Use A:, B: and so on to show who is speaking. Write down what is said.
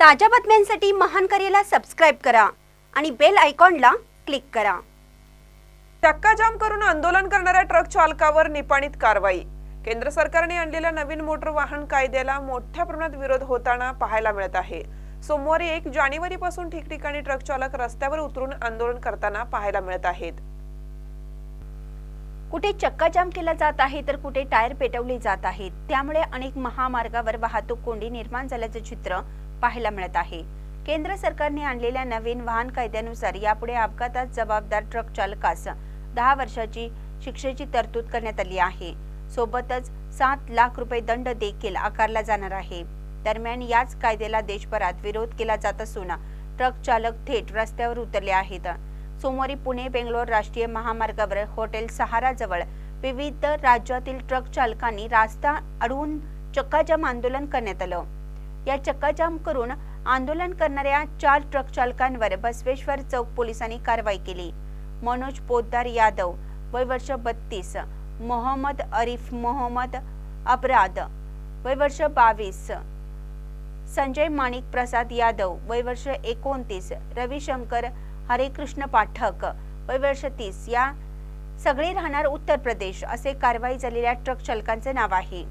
A: ताज्या बातम्यांसाठी महान करेला सबस्क्राईब करा आणि बेल आयकॉनला क्लिक करा.
B: चक्काजाम करून आंदोलन करणाऱ्या ट्रक चालकावर निपाणीत कारवाई. केंद्र सरकारने आणलेल्या नवीन मोटर वाहन कायद्याला मोठ्या प्रमाणात विरोध होताना पाहायला मिळत आहे. सोमवारी एक जानेवारी पासून ठिकठिकाणी ट्रक चालक रस्त्यावर उतरून आंदोलन करताना पाहायला मिळत आहेत.
A: कुठे चक्काजाम केला जात आहे तर कुठे टायर पेटवले जात आहेत त्यामुळे अनेक महामार्गावर वाहतूक कोंडी निर्माण झाल्याचे चित्र पाहायला मिळत आहे. केंद्र सरकारने आणलेल्या नवीन वाहन कायद्यानुसार यापुढे अपघातात जबाबदार ट्रक चालकास दहा वर्षाची शिक्षेची तरतूद करण्यात आली आहे. सोबतच सात लाख रुपये दंड देखील आकारला जाणार आहे. दरम्यान याच कायद्याला देशभरात विरोध केला जात असून ट्रक चालक थेट रस्त्यावर उतरले आहेत. सोमवारी पुणे बेंगलोर राष्ट्रीय महामार्गावर हॉटेल सहारा जवळ विविध राज्यातील ट्रक चालकांनी रास्ता अडवून चक्काजाम आंदोलन करण्यात आलं. या चक्काजाम करून आंदोलन करणाऱ्या चार ट्रक चालकांवर बसवेश्वर चौक पोलिसांनी कारवाई केली. मनोज पोद्दार यादव वय वर्ष बत्तीस मोहम्मद अरिफ मोहम्मद अपराध वय वर्ष बावीस संजय माणिक प्रसाद यादव वय वर्ष एकोणतीस रविशंकर हरेकृष्ण पाठक वय वर्ष तीस या सगळे राहणार उत्तर प्रदेश असे कारवाई झालेल्या ट्रक चालकांचे नाव आहे.